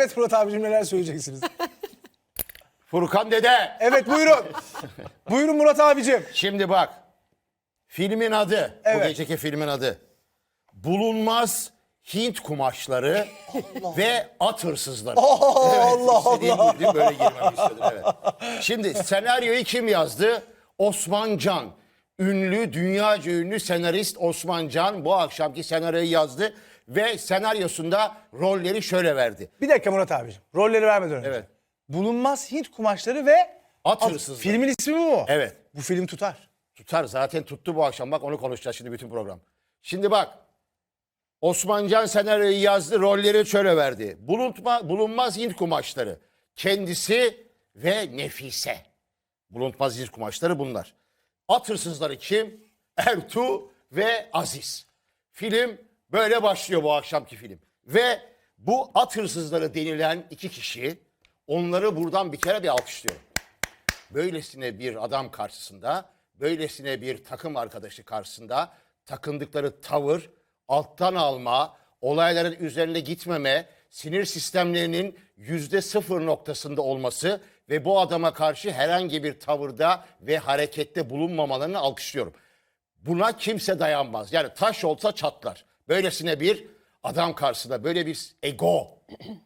Evet Murat abicim neler söyleyeceksiniz? Furkan dede. Evet buyurun. buyurun Murat abicim. Şimdi bak. Filmin adı. Bu Evet. geceki filmin adı. Bulunmaz Hint kumaşları ve at hırsızları. Allah İstediğim mi? Böyle girmemi istedim. Evet. Şimdi senaryoyu kim yazdı? Osman Can. Ünlü, dünyaca ünlü senarist Osman Can bu akşamki senaryoyu yazdı ve senaryosunda rolleri şöyle verdi. Bir dakika Murat abicim. Rolleri vermeden önce. Evet. Bulunmaz Hint kumaşları ve At hırsızları. Filmin ismi mi bu? Evet. Bu film tutar. Tutar zaten tuttu bu akşam. Bak onu konuşacağız şimdi bütün program. Şimdi bak. Osmancan senaryoyu yazdı. Rolleri şöyle verdi. Bulunma, bulunmaz Hint kumaşları. Kendisi ve Nefise. Bulunmaz Hint kumaşları bunlar. At hırsızları kim? Ertuğ ve Aziz. Film böyle başlıyor bu akşamki film. Ve bu at hırsızları denilen iki kişi onları buradan bir kere bir alkışlıyorum böylesine bir adam karşısında, böylesine bir takım arkadaşı karşısında takındıkları tavır, alttan alma, olayların üzerine gitmeme, sinir sistemlerinin yüzde sıfır noktasında olması ve bu adama karşı herhangi bir tavırda ve harekette bulunmamalarını alkışlıyorum. Buna kimse dayanmaz. Yani taş olsa çatlar. Böylesine bir adam karşısında böyle bir ego,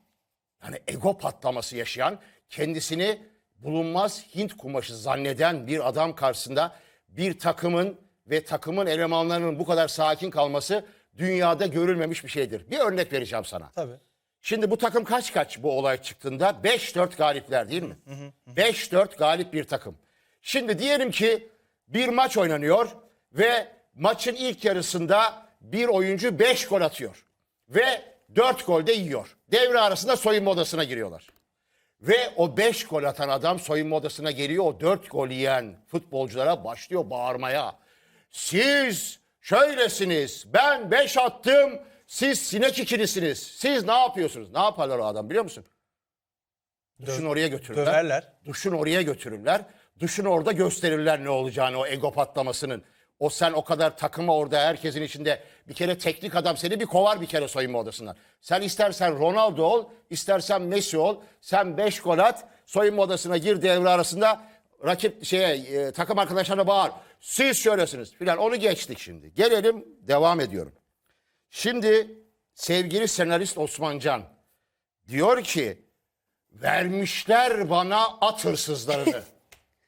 yani ego patlaması yaşayan, kendisini bulunmaz Hint kumaşı zanneden bir adam karşısında bir takımın ve takımın elemanlarının bu kadar sakin kalması dünyada görülmemiş bir şeydir. Bir örnek vereceğim sana. Tabii. Şimdi bu takım kaç kaç bu olay çıktığında? 5-4 galipler değil mi? 5-4 galip bir takım. Şimdi diyelim ki bir maç oynanıyor ve maçın ilk yarısında bir oyuncu 5 gol atıyor. Ve 4 gol de yiyor. Devre arasında soyunma odasına giriyorlar. Ve o 5 gol atan adam soyunma odasına geliyor. O 4 gol yiyen futbolculara başlıyor bağırmaya. Siz şöylesiniz. Ben 5 attım. Siz sinek ikilisiniz. Siz ne yapıyorsunuz? Ne yaparlar o adam biliyor musun? Duşun oraya götürürler. döverler. Duşun oraya götürürler. Duşun orada gösterirler ne olacağını o ego patlamasının. O sen o kadar takıma orada herkesin içinde bir kere teknik adam seni bir kovar bir kere soyunma odasından. Sen istersen Ronaldo ol, istersen Messi ol. Sen 5 gol at, soyunma odasına gir devre arasında rakip şeye e, takım arkadaşlarına bağır. Siz şöylesiniz filan onu geçtik şimdi. Gelelim devam ediyorum. Şimdi sevgili senarist Osman Can diyor ki vermişler bana at hırsızlarını.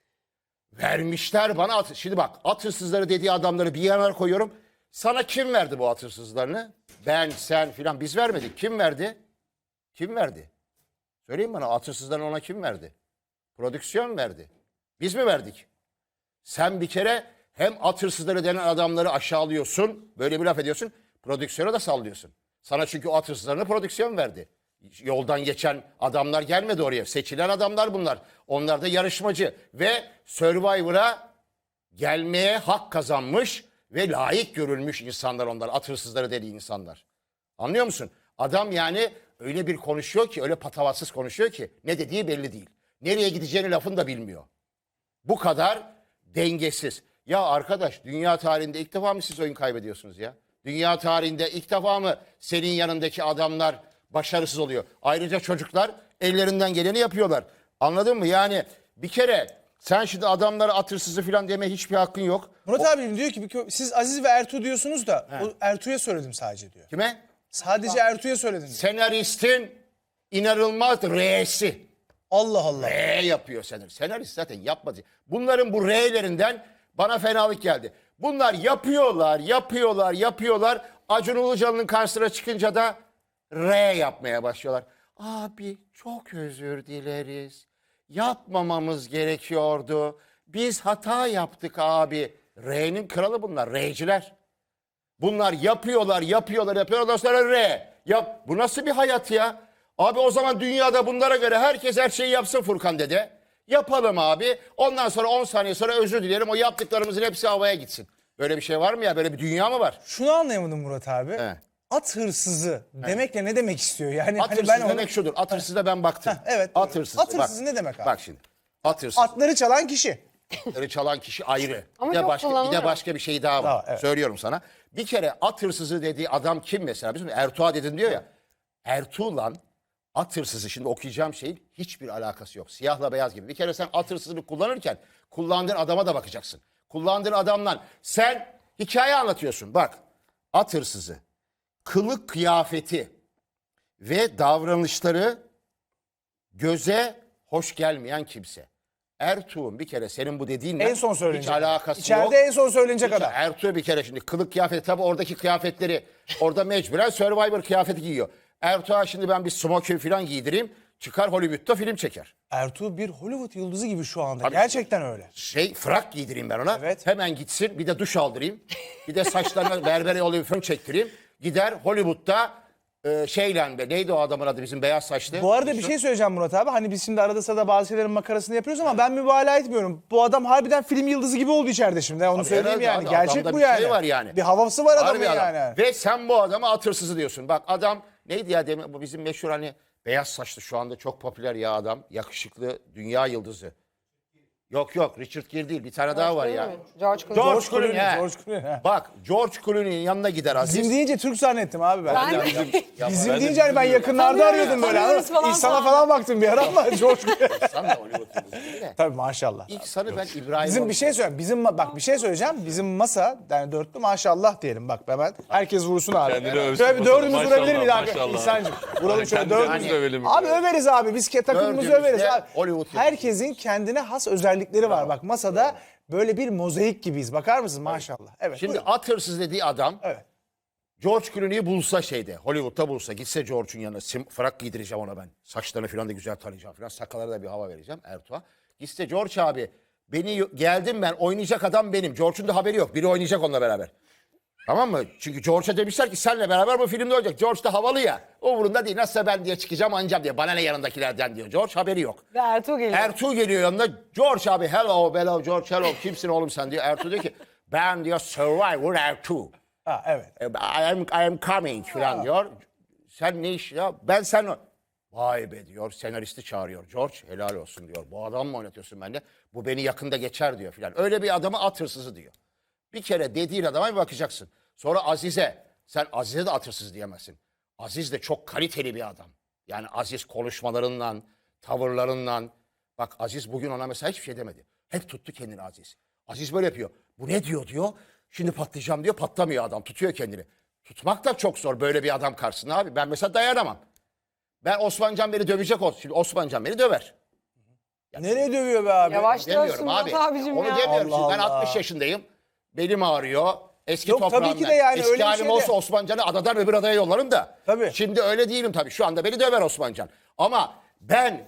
vermişler bana at. Şimdi bak at hırsızları dediği adamları bir yana koyuyorum. Sana kim verdi bu at hırsızlarını? Ben, sen filan biz vermedik. Kim verdi? Kim verdi? Söyleyin bana at hırsızlarını ona kim verdi? Prodüksiyon verdi. Biz mi verdik? Sen bir kere hem at hırsızları denen adamları aşağılıyorsun, böyle bir laf ediyorsun, prodüksiyona da sallıyorsun. Sana çünkü o at hırsızlarını prodüksiyon verdi. Yoldan geçen adamlar gelmedi oraya. Seçilen adamlar bunlar. Onlar da yarışmacı ve Survivor'a gelmeye hak kazanmış ve layık görülmüş insanlar onlar. At hırsızları dediği insanlar. Anlıyor musun? Adam yani öyle bir konuşuyor ki, öyle patavatsız konuşuyor ki ne dediği belli değil. Nereye gideceğini lafını da bilmiyor. Bu kadar dengesiz. Ya arkadaş dünya tarihinde ilk defa mı siz oyun kaybediyorsunuz ya? Dünya tarihinde ilk defa mı senin yanındaki adamlar başarısız oluyor? Ayrıca çocuklar ellerinden geleni yapıyorlar. Anladın mı? Yani bir kere sen şimdi adamlara atırsızı falan deme hiçbir hakkın yok. Murat abicim diyor ki siz Aziz ve Ertuğ diyorsunuz da o Ertuğ'a söyledim sadece diyor. Kime? Sadece Ertuğ'a söyledim diyor. Senaristin inanılmaz R'si. Allah Allah. R yapıyor senarist. Senarist zaten yapmadı. Bunların bu R'lerinden bana fenalık geldi. Bunlar yapıyorlar, yapıyorlar, yapıyorlar. Acun Ilıcalı'nın karşısına çıkınca da R yapmaya başlıyorlar. Abi çok özür dileriz. Yapmamamız gerekiyordu. Biz hata yaptık abi. R'nin kralı bunlar. R'ciler. Bunlar yapıyorlar, yapıyorlar, yapıyorlar. Ondan sonra R. Yap. Bu nasıl bir hayat ya? Abi o zaman dünyada bunlara göre herkes her şeyi yapsın Furkan dede. Yapalım abi. Ondan sonra 10 saniye sonra özür dilerim. O yaptıklarımızın hepsi havaya gitsin. Böyle bir şey var mı ya? Böyle bir dünya mı var? Şunu anlayamadım Murat abi. He. At hırsızı demekle ne demek istiyor? Yani At hani hırsızı ben onu- demek şudur. At hırsızı da ben baktım. Heh, evet, At hırsızı. At hırsızı bak. ne demek abi? Bak şimdi. At hırsızı. atları çalan kişi. Atları çalan kişi ayrı. Ama bir de çok başka bir de başka bir şey daha var. Daha, evet. Söylüyorum sana. Bir kere at hırsızı dediği adam kim mesela? Bizim Ertuğ'a dedin diyor ya. Ertuğ lan At hırsızı şimdi okuyacağım şeyin hiçbir alakası yok. Siyahla beyaz gibi. Bir kere sen at hırsızını kullanırken kullandığın adama da bakacaksın. Kullandığın adamdan sen hikaye anlatıyorsun. Bak at hırsızı kılık kıyafeti ve davranışları göze hoş gelmeyen kimse. Ertuğrul bir kere senin bu dediğinle En son hiç söylenecek. alakası İçeride yok. en son söylenecek adam. Ertuğrul bir kere şimdi kılık kıyafeti tabi oradaki kıyafetleri orada mecburen Survivor kıyafeti giyiyor. Ertuğ'a şimdi ben bir smoking falan giydireyim çıkar Hollywood'da film çeker. Ertuğ bir Hollywood yıldızı gibi şu anda. Gerçekten öyle. Şey frak giydireyim ben ona. Evet. Hemen gitsin bir de duş aldırayım. Bir de saçlarına berbere yollayıp fön çektireyim. Gider Hollywood'da e, şeyle be neydi o adamın adı bizim beyaz saçlı. Bu arada bir şey söyleyeceğim Murat abi. Hani biz şimdi arada sırada bazı şeylerin makarasını yapıyoruz ama ben mübalağa etmiyorum. Bu adam harbiden film yıldızı gibi oldu içeride şimdi. Onu söyleyeyim herhalde yani. abi, Gerçek adamda bu bir yani. şey var yani. Bir havası var adamın Harbi adam. yani. Ve sen bu adama at hırsızı diyorsun. Bak adam neydi ya demin bu bizim meşhur hani beyaz saçlı şu anda çok popüler ya adam. Yakışıklı dünya yıldızı. Yok yok Richard Gere değil bir tane daha var ya. George Clooney. George George Clooney, Clooney. he. George Clooney, he. Bak George Clooney'nin yanına gider Aziz. Bizim deyince Türk zannettim abi ben. Ben Ya de- bizim- ya Bizim ben de deyince hani ben yakınlarda Tanıyoruz, arıyordum böyle. tanıyoruz falan İhsan'a falan. falan baktım bir ara ama George Clooney. İnsan da Hollywood yıldızı de. Tabii maşallah. İlk sanı ben İbrahim Bizim bir şey söyleyeyim. Bizim ma- bak bir şey söyleyeceğim. Bizim masa yani dörtlü maşallah diyelim bak hemen. Herkes vursun abi. Kendini övsün Şöyle bir dördümüz Maşallah, vurabilir miyiz abi? maşallah. İhsan'cığım. Vuralım Yani şöyle dördümüz. övelim. Abi överiz abi. Biz ke- takımımızı Dördümüz överiz de abi. Hollywood yıldızı. Herkesin kendine has özellikleri var. Bak masada böyle bir mozaik gibiyiz. Bakar mısın maşallah. Evet. Şimdi buyurun. at hırsız dediği adam Evet. George Clooney'i bulsa şeyde Hollywood'da bulsa gitse George'un yanına sim, frak giydireceğim ona ben. Saçlarını falan da güzel tarayacağım falan. Sakallara da bir hava vereceğim Ertuğ'a. Gitse George abi beni geldim ben oynayacak adam benim. George'un da haberi yok. Biri oynayacak onunla beraber. Tamam mı? Çünkü George'a demişler ki senle beraber bu filmde oynayacak. George da havalı ya. Umurunda değil. Nasılsa ben diye çıkacağım ancam diye. Bana ne yanındakilerden diyor. George haberi yok. Ve Ertuğ geliyor. Ertuğ geliyor yanına. George abi hello hello George hello. Kimsin oğlum sen diyor. Ertuğ diyor ki ben diyor Survivor Ertuğ. Ha, evet. E, I am, I am coming falan diyor. Sen ne iş ya? Ben sen... Vay be diyor. Senaristi çağırıyor. George helal olsun diyor. Bu adam mı oynatıyorsun bende? Bu beni yakında geçer diyor filan. Öyle bir adamı at hırsızı diyor. Bir kere dediğin adama bir bakacaksın. Sonra Aziz'e. Sen Aziz'e de at hırsızı diyemezsin. Aziz de çok kaliteli bir adam. Yani Aziz konuşmalarından, tavırlarından. Bak Aziz bugün ona mesela hiçbir şey demedi. Hep tuttu kendini Aziz. Aziz böyle yapıyor. Bu ne diyor diyor. Şimdi patlayacağım diyor. Patlamıyor adam. Tutuyor kendini. Tutmak da çok zor böyle bir adam karşısında abi. Ben mesela dayanamam. Ben Osmancan beni dövecek olsun. Şimdi Osmancan beni döver. Nereye dövüyor be abi? Yavaş Demiyorum dövsün abi. Murat abicim Onu ya. demiyorum. Allah Şimdi ben Allah. 60 yaşındayım. Belim ağrıyor. Eski Yok, tabii toprağımdan. ki de yani Eski öyle halim şey de- olsa Osmancan'ı adadan öbür adaya yollarım da. Tabii. Şimdi öyle değilim tabii. Şu anda beni döver Osmancan. Ama ben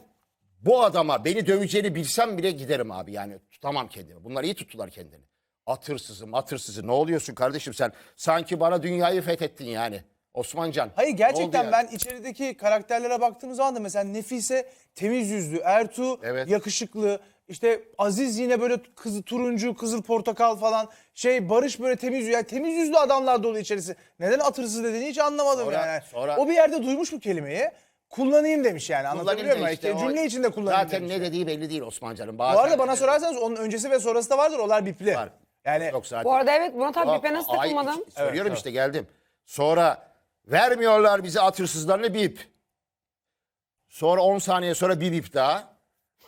bu adama beni döveceğini bilsem bile giderim abi. Yani tutamam kendimi. Bunlar iyi tuttular kendini. At hırsızı, mat hırsızı. Ne oluyorsun kardeşim sen? Sanki bana dünyayı fethettin yani. Osmancan. Hayır gerçekten yani? ben içerideki karakterlere baktığımız zaman da mesela Nefise temiz yüzlü, Ertuğ Evet. yakışıklı, işte Aziz yine böyle kızı turuncu, kızıl portakal falan. Şey Barış böyle temiz yüzlü. Yani temiz yüzlü adamlar dolu içerisi. Neden atırsız dediğini hiç anlamadım Sonra- yani. sonra- O bir yerde duymuş bu kelimeyi. Kullanayım demiş yani. Anlatabiliyor Kullanayım muyum? da işte İşte o- Cümle içinde kullanayım Zaten demiş. ne dediği belli değil Osmancan'ın. Bu arada bana sorarsanız onun öncesi ve sonrası da vardır. Onlar bipli. Var. Yani Yok zaten. Bu arada evet Murat abi bipe nasıl Ay, takılmadın? işte Söylüyorum işte geldim. Sonra vermiyorlar bize at hırsızlarını bip. Sonra 10 saniye sonra bir bip daha.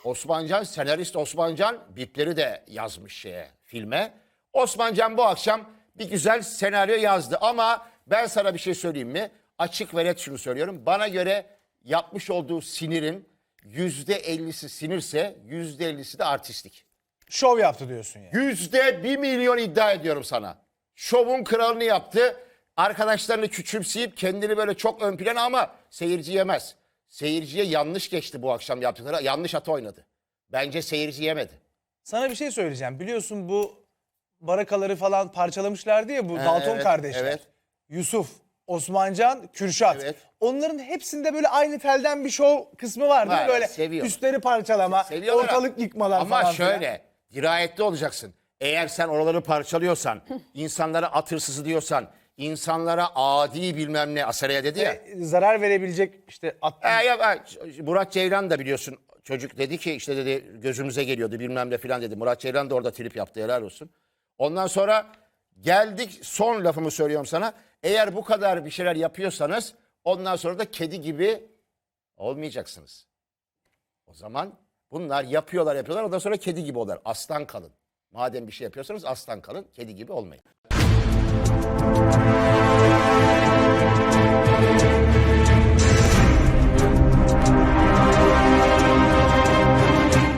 Osmancan, senarist Osmancan bipleri de yazmış şeye, filme. Osmancan bu akşam bir güzel senaryo yazdı ama ben sana bir şey söyleyeyim mi? Açık ve net şunu söylüyorum. Bana göre yapmış olduğu sinirin yüzde ellisi sinirse yüzde ellisi de artistlik. şov yaptı diyorsun yani. Yüzde bir milyon iddia ediyorum sana. Şovun kralını yaptı. Arkadaşlarını küçümseyip kendini böyle çok ön plana ama seyirci yemez. Seyirciye yanlış geçti bu akşam yaptıkları. Yanlış atı oynadı. Bence seyirci yemedi. Sana bir şey söyleyeceğim. Biliyorsun bu barakaları falan parçalamışlardı ya bu Dalton evet, kardeşler. evet. Yusuf, Osmancan, Kürşat. Evet. Onların hepsinde böyle aynı telden bir şov kısmı var değil mi? Var, Böyle seviyor. üstleri parçalama, Seviyorlar ortalık yıkmalar Ama falan. filan. şöyle dirayetli olacaksın. Eğer sen oraları parçalıyorsan, insanlara at hırsızı diyorsan, insanlara adi bilmem ne Asaraya dedi ya. E, Zarar verebilecek işte at... E, ya, Murat Ceylan da biliyorsun çocuk dedi ki işte dedi gözümüze geliyordu bilmem ne filan dedi. Murat Ceylan da orada trip yaptı helal olsun. Ondan sonra geldik son lafımı söylüyorum sana. Eğer bu kadar bir şeyler yapıyorsanız ondan sonra da kedi gibi Olmayacaksınız. O zaman bunlar yapıyorlar yapıyorlar ondan sonra kedi gibi olurlar. Aslan kalın. Madem bir şey yapıyorsanız aslan kalın, kedi gibi olmayın. Thank you.